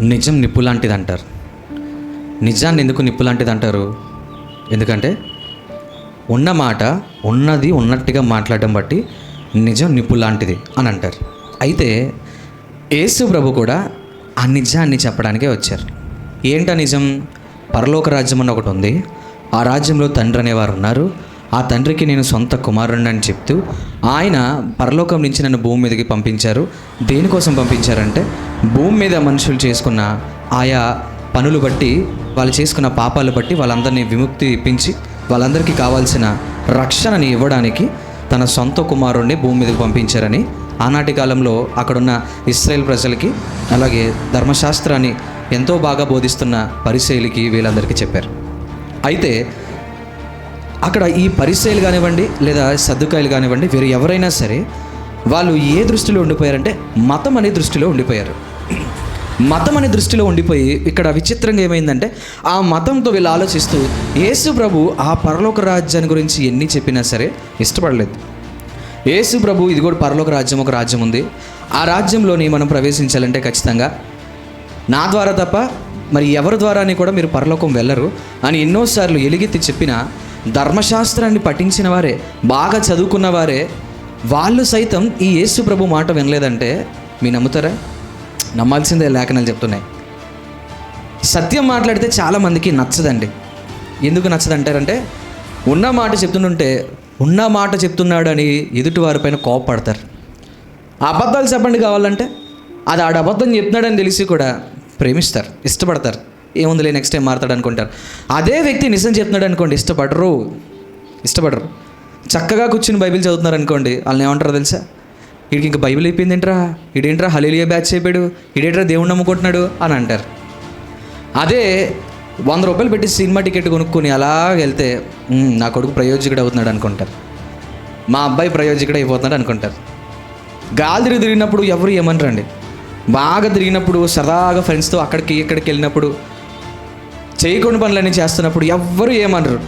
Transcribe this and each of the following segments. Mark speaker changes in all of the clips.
Speaker 1: నిజం నిప్పు లాంటిది అంటారు నిజాన్ని ఎందుకు నిప్పు లాంటిది అంటారు ఎందుకంటే ఉన్న మాట ఉన్నది ఉన్నట్టుగా మాట్లాడడం బట్టి నిజం నిప్పు లాంటిది అని అంటారు అయితే యేసు ప్రభు కూడా ఆ నిజాన్ని చెప్పడానికే వచ్చారు. ఏంటా నిజం? పరలోక రాజ్యం అని ఒకటి ఉంది. ఆ రాజ్యంలో తండ్రి అనేవారు ఉన్నారు. ఆ తండ్రికి నేను సొంత కుమారుణ్ణి అని చెప్తూ ఆయన పరలోకం నుంచి నన్ను భూమి మీదకి పంపించారు. దేనికోసం పంపించారంటే భూమి మీద మనుషులు చేసుకున్న ఆయా పనులు బట్టి వాళ్ళు చేసుకున్న పాపాలు బట్టి వాళ్ళందరినీ విముక్తి ఇప్పించి వాళ్ళందరికీ కావాల్సిన రక్షణని ఇవ్వడానికి తన సొంత కుమారుణ్ణి భూమి మీదకి పంపించారని ఆనాటి కాలంలో అక్కడున్న ఇస్రాయేల్ ప్రజలకి అలాగే ధర్మశాస్త్రాన్ని ఎంతో బాగా బోధిస్తున్న పరిశైలికి వీళ్ళందరికీ చెప్పారు. అయితే అక్కడ ఈ పరిసయలు కానివ్వండి లేదా సర్దుకాయలు కానివ్వండి వీరు ఎవరైనా సరే వాళ్ళు ఏ దృష్టిలో ఉండిపోయారంటే మతం అనే దృష్టిలో ఉండిపోయారు. మతం అనే దృష్టిలో ఉండిపోయి ఇక్కడ విచిత్రంగా ఏమైందంటే ఆ మతంతో వీళ్ళు ఆలోచిస్తూ యేసు ప్రభు ఆ పరలోక రాజ్యాన్ని గురించి ఎన్ని చెప్పినా సరే ఇష్టపడలేదు. యేసు ప్రభు ఇది కూడా పరలోక రాజ్యం ఒక రాజ్యం ఉంది. ఆ రాజ్యంలోని మనం ప్రవేశించాలంటే ఖచ్చితంగా నా ద్వారా తప్ప మరి ఎవరి ద్వారా అని కూడా మీరు పరలోకం వెళ్ళరు అని ఎన్నోసార్లు ఎలుగెత్తి చెప్పిన ధర్మశాస్త్రాన్ని పఠించిన వారే బాగా చదువుకున్న వారే వాళ్ళు సైతం ఈ యేసు ప్రభు మాట వినలేదంటే మీ నమ్ముతారా? నమ్మాల్సిందే లేఖనాలు చెప్తున్నాయి. సత్యం మాట్లాడితే చాలామందికి నచ్చదండి. ఎందుకు నచ్చదంటారంటే ఉన్న మాట చెప్తుంటే ఉన్న మాట చెప్తున్నాడు అని ఎదుటి వారిపైన కోపపడతారు. అబద్ధాలు చెప్పండి కావాలంటే అది ఆడ అబద్ధం చెప్తున్నాడని తెలిసి కూడా ప్రేమిస్తారు ఇష్టపడతారు. ఏముందిలే నెక్స్ట్ టైం మారుతాడు అనుకుంటారు అదే వ్యక్తి నిజం చెప్తున్నాడు అనుకోండి ఇష్టపడరు. ఇష్టపడరు. చక్కగా కూర్చుని బైబిల్ చదువుతున్నారు అనుకోండి వాళ్ళని ఏమంటారు తెలుసా? వీడికి ఇంకా బైబిల్ అయిపోయింది ఏంట్రా ఇడేంట్రా హలీలియా బ్యాచ్ అయిపోయాడు? ఇడేంట్రా దేవుడు నమ్ముకుంటున్నాడు? అని అంటారు. అదే వంద రూపాయలు పెట్టి సినిమా టికెట్ కొనుక్కొని అలా వెళ్తే నా కొడుకు ప్రయోజకుడు అవుతున్నాడు అనుకుంటారు. మా అబ్బాయి ప్రయోజకుడు అయిపోతున్నాడు అనుకుంటారు. గాలి తిరిగి తిరిగినప్పుడు ఎవరు ఏమనరండి? బాగా తిరిగినప్పుడు సరదాగా ఫ్రెండ్స్తో అక్కడికి ఇక్కడికి వెళ్ళినప్పుడు చేయకుండా పనులన్నీ చేస్తున్నప్పుడు ఎవ్వరు ఏమనరు.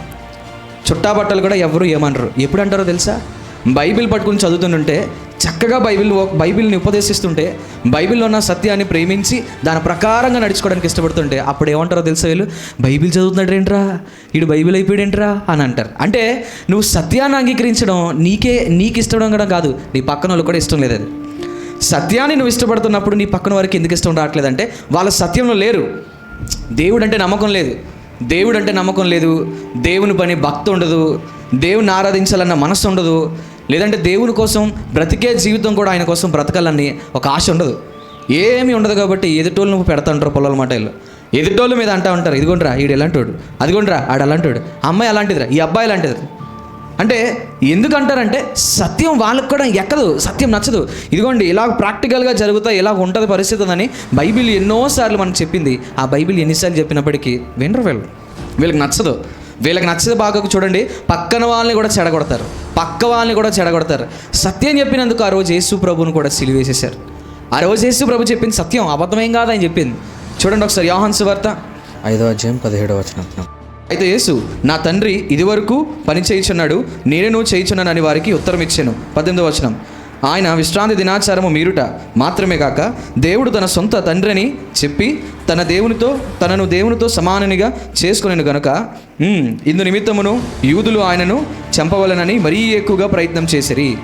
Speaker 1: చుట్టా బట్టలు కూడా ఎవరు ఏమనరు. ఎప్పుడు అంటారో తెలుసా? బైబిల్ పట్టుకుని చదువుతుంటే చక్కగా బైబిల్ బైబిల్ని ఉపదేశిస్తుంటే బైబిల్లో ఉన్న సత్యాన్ని ప్రేమించి దాని ప్రకారంగా నడుచుకోవడానికి ఇష్టపడుతుంటే అప్పుడు ఏమంటారో తెలుసా వీళ్ళు? బైబిల్ చదువుతున్నాడు ఏంట్రా వీడు బైబిల్ అయిపోయాడేంట్రా? అని అంటారు. అంటే నువ్వు సత్యాన్ని అంగీకరించడం నీకే నీకు ఇష్టం కూడా కాదు. నీ పక్కన వాళ్ళు కూడా ఇష్టం లేదు అది సత్యాన్ని నువ్వు ఇష్టపడుతున్నప్పుడు నీ పక్కన వారికి ఎందుకు ఇష్టం రావట్లేదంటే వాళ్ళ సత్యంలో లేరు. దేవుడు అంటే నమ్మకం లేదు. దేవుడు అంటే నమ్మకం లేదు. దేవుని పని భక్తి ఉండదు. దేవుని ఆరాధించాలన్న మనసు ఉండదు. లేదంటే దేవుని కోసం బ్రతికే జీవితం కూడా ఆయన కోసం బ్రతకాలని ఒక ఆశ ఉండదు. ఏమీ ఉండదు కాబట్టి ఎదుటోళ్ళు నువ్వు పెడతా ఉంటారు పొలాల మాటలు ఎదుటోళ్ళ మీద అంటా ఉంటారు ఇదిగోండ్రా ఈడు ఎలాంటోడు? అదిగోండ్రా ఆడు అలాంటోడు. అమ్మాయి అలాంటిదిరా ఈ అబ్బాయి అలాంటిది అంటే ఎందుకంటారంటే సత్యం వాళ్ళకి కూడా ఎక్కదు సత్యం నచ్చదు. ఇదిగోండి ఇలా ప్రాక్టికల్గా జరుగుతాయి ఇలా ఉంటుంది పరిస్థితి అని బైబిల్ ఎన్నోసార్లు మనకు చెప్పింది. ఆ బైబిల్ ఎన్నిసార్లు చెప్పినప్పటికీ వినరు వీళ్ళు. వీళ్ళకి నచ్చదు. వీళ్ళకి నచ్చదు బాగా చూడండి పక్కన వాళ్ళని కూడా చెడగొడతారు. పక్క వాళ్ళని కూడా చెడగొడతారు. సత్యం చెప్పినందుకు ఆ రోజు యేసు ప్రభుని కూడా సిలివేసేశారు. ఆ రోజు యేసు ప్రభు చెప్పింది సత్యం అబద్ధమేం కాదని చెప్పింది. చూడండి ఒకసారి యోహాన్ సువార్త ఐదో అధ్యాయం పదిహేడవ వచనం. అయితే యేసు నా తండ్రి ఇదివరకు పని చేయిచున్నాడు నేనేను అని వారికి ఉత్తరం ఇచ్చాను పద్దెనిమిదవ వచనం. ఆయన విశ్రాంతి దినాచారము మీరుట మాత్రమే కాక దేవుడు తన సొంత తండ్రిని చెప్పి తన దేవునితో తనను దేవునితో సమాననిగా చేసుకునేను గనుక ఇందు నిమిత్తమును యూదులు ఆయనను చంపవలనని మరీ ఎక్కువగా ప్రయత్నం చేసిరి.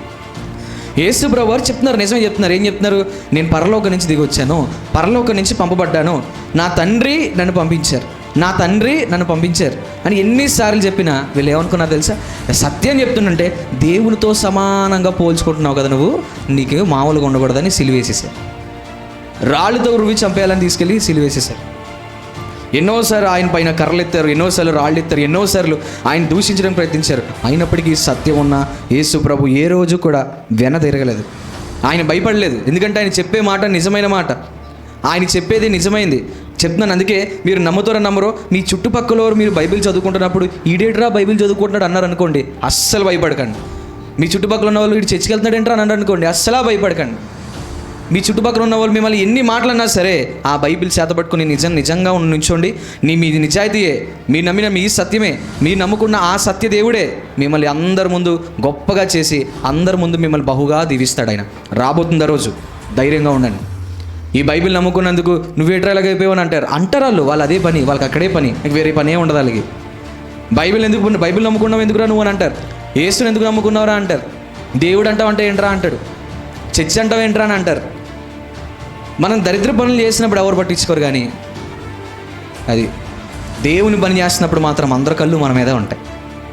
Speaker 1: యేసు బ్రవర్ చెప్తున్నారు నిజమే చెప్తున్నారు. ఏం చెప్తున్నారు? నేను పరలోక నుంచి దిగి వచ్చాను పరలోక నుంచి పంపబడ్డాను. నా తండ్రి నన్ను పంపించారు. నా తండ్రి నన్ను పంపించారు అని ఎన్నిసార్లు చెప్పినా వీళ్ళు ఏమనుకున్నారు తెలుసా? సత్యం చెప్తుందంటే దేవునితో సమానంగా పోల్చుకుంటున్నావు కదా నువ్వు నీకు మామూలుగా ఉండకూడదని సిలివేసేసారు రాళ్ళతో రువి చంపేయాలని తీసుకెళ్ళి సిలివేసేసారు ఎన్నోసార్లు ఆయన పైన కర్రలు ఎత్తారు ఎన్నోసార్లు రాళ్ళు ఎత్తారు ఎన్నోసార్లు ఆయన దూషించడానికి ప్రయత్నించారు. అయినప్పటికీ సత్యం ఉన్న యేసు ప్రభు ఏ రోజు కూడా వెన తిరగలేదు ఆయన భయపడలేదు. ఎందుకంటే ఆయన చెప్పే మాట నిజమైన మాట. ఆయన చెప్పేది నిజమైంది. చెప్తున్నాను. అందుకే మీరు నమ్ముతారో నమ్మరో మీ చుట్టుపక్కల వారు మీరు బైబిల్ చదువుకుంటున్నప్పుడు ఈడేట్రా బైబిల్ చదువుకుంటున్నాడు అన్నారు అనుకోండి అస్సలు భయపడకండి. మీ చుట్టుపక్కల ఉన్న వాళ్ళు వీడు చర్చికి వెళ్తున్నాడేంట్రా అని అనుకోండి అస్సలు భయపడకండి. మీ చుట్టుపక్కల ఉన్న వాళ్ళు మిమ్మల్ని ఎన్ని మాటలన్నా సరే ఆ బైబిల్ చేతపట్టుకుని నిజం నిజంగా ఉన్న నుంచోండి. నీ మీది నిజాయితీయే మీరు నమ్మిన మీ సత్యమే మీరు నమ్ముకున్న ఆ సత్య దేవుడే మిమ్మల్ని అందరి ముందు గొప్పగా చేసి అందరి ముందు మిమ్మల్ని బహుగా దీవిస్తాడు ఆయన. రాబోతుంది రోజు ధైర్యంగా ఉండండి. ఈ బైబిల్ నమ్ముకున్నందుకు నువ్వు ఇలాగైపోయావు అని అంటారు. అంటారు వాళ్ళు వాళ్ళు అదే పని వాళ్ళకి అక్కడే పని నీకు వేరే పని ఉండదు వాళ్ళకి. బైబిల్ ఎందుకు బైబిల్ నమ్ముకున్నావు ఎందుకురా నువ్వు అని అంటారు. ఏసుని ఎందుకు నమ్ముకున్నావురా అంటారు. దేవుడు అంటావు అంటే ఏంట్రా అంటాడు. చర్చి అంటావు ఏంట్రా అని అంటారు. మనం దరిద్ర పనులు చేసినప్పుడు ఎవరు పట్టించుకోరు కానీ అది దేవుని పని చేస్తున్నప్పుడు మాత్రం అందరి కళ్ళు మన మీద ఉంటాయి.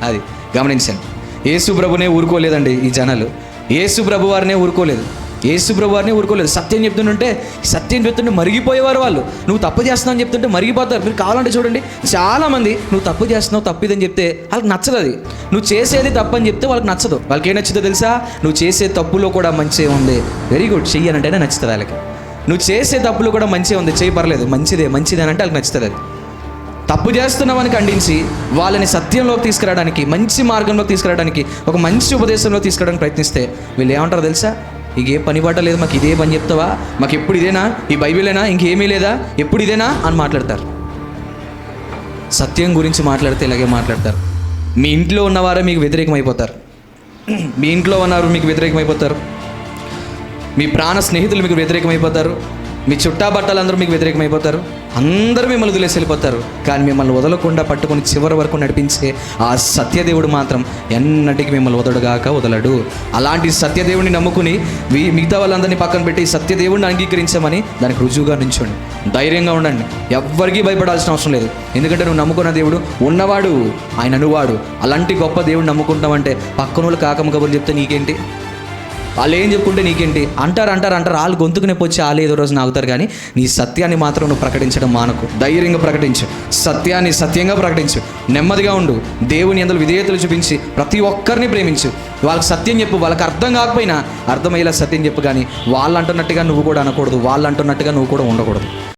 Speaker 1: అది గమనించండి. యేసు ప్రభునే ఊరుకోలేదండి ఈ జనాలు. యేసు ప్రభు వారినే ఊరుకోలేదు. యేసుప్రభు వారిని ఊరుకోలేదు. సత్యం చెప్తుంటే సత్యం చెప్తుంటే మరిగిపోయేవారు వాళ్ళు. నువ్వు తప్పు చేస్తున్నావు అని చెప్తుంటే మరిగిపోతారు. మీరు కావాలంటే చూడండి చాలామంది నువ్వు తప్పు చేస్తున్నావు తప్పిదని చెప్తే వాళ్ళకి నచ్చదు అది నువ్వు చేసేది తప్పు అని చెప్తే వాళ్ళకి నచ్చదు. వాళ్ళకి ఏం నచ్చుతుందో తెలుసా? నువ్వు చేసే తప్పులో కూడా మంచిగా ఉంది. వెరీ గుడ్ చెయ్యనంటేనే నచ్చుతుంది వాళ్ళకి. నువ్వు చేసే తప్పులు కూడా మంచిగా ఉంది. చేయి పర్లేదు. మంచిదే మంచిదే అని అంటే వాళ్ళకి నచ్చుతుంది అది. తప్పు చేస్తున్నామని ఖండించి వాళ్ళని సత్యంలోకి తీసుకురావడానికి మంచి మార్గంలోకి తీసుకురావడానికి ఒక మంచి ఉపదేశంలో తీసుకురావడానికి ప్రయత్నిస్తే వీళ్ళు ఏమంటారు తెలుసా? ఇక ఏ పని బాట లేదు మాకు ఇదే పని చెప్తావా? మాకు ఎప్పుడు ఇదేనా? ఈ బైబిలేనా? ఇంకేమీ లేదా? ఎప్పుడు ఇదేనా? అని మాట్లాడతారు. సత్యం గురించి మాట్లాడితే ఇలాగే మాట్లాడతారు. మీ ఇంట్లో ఉన్నవారే మీకు వ్యతిరేకమైపోతారు. మీ ఇంట్లో ఉన్నవారు మీకు వ్యతిరేకమైపోతారు. మీ ప్రాణ స్నేహితులు మీకు వ్యతిరేకమైపోతారు. మీ చుట్టా బట్టలందరూ మీకు వ్యతిరేకమైపోతారు. అందరూ మిమ్మల్ని వదిలేసి వెళ్ళిపోతారు. కానీ మిమ్మల్ని వదలకుండా పట్టుకుని చివరి వరకు నడిపించే ఆ సత్యదేవుడు మాత్రం ఎన్నటికి మిమ్మల్ని వదలడుగాక వదలడు. అలాంటి సత్యదేవుడిని నమ్ముకుని మిగతా వాళ్ళందరినీ పక్కన పెట్టి సత్యదేవుడిని అంగీకరించమని దానికి రుజువుగా నించోండి. ధైర్యంగా ఉండండి. ఎవ్వరికీ భయపడాల్సిన అవసరం లేదు. ఎందుకంటే నువ్వు నమ్ముకున్న దేవుడు ఉన్నవాడు ఆయన అనువాడు. అలాంటి గొప్ప దేవుడు నమ్ముకుంటామంటే పక్కన వాళ్ళు కాకమ్మ కబుర్లు చెప్తే నీకేంటి? వాళ్ళు ఏం చెప్పుకుంటే నీకేంటి? అంటారు అంటారు అంటారు. వాళ్ళు గొంతుకు నొప్పి వచ్చి వాళ్ళు ఏదో రోజు నాగుతారు కానీ నీ సత్యాన్ని మాత్రం నువ్వు ప్రకటించడం మానకు. ధైర్యంగా ప్రకటించు. సత్యాన్ని సత్యంగా ప్రకటించు. నెమ్మదిగా ఉండు. దేవుని అందులో విధేయతలు చూపించి ప్రతి ఒక్కరిని ప్రేమించు. వాళ్ళకి సత్యం చెప్పు. వాళ్ళకి అర్థం కాకపోయినా అర్థమయ్యేలా సత్యం చెప్పు కానీ వాళ్ళు అంటున్నట్టుగా నువ్వు కూడా అనకూడదు. వాళ్ళు అంటున్నట్టుగా నువ్వు కూడా ఉండకూడదు.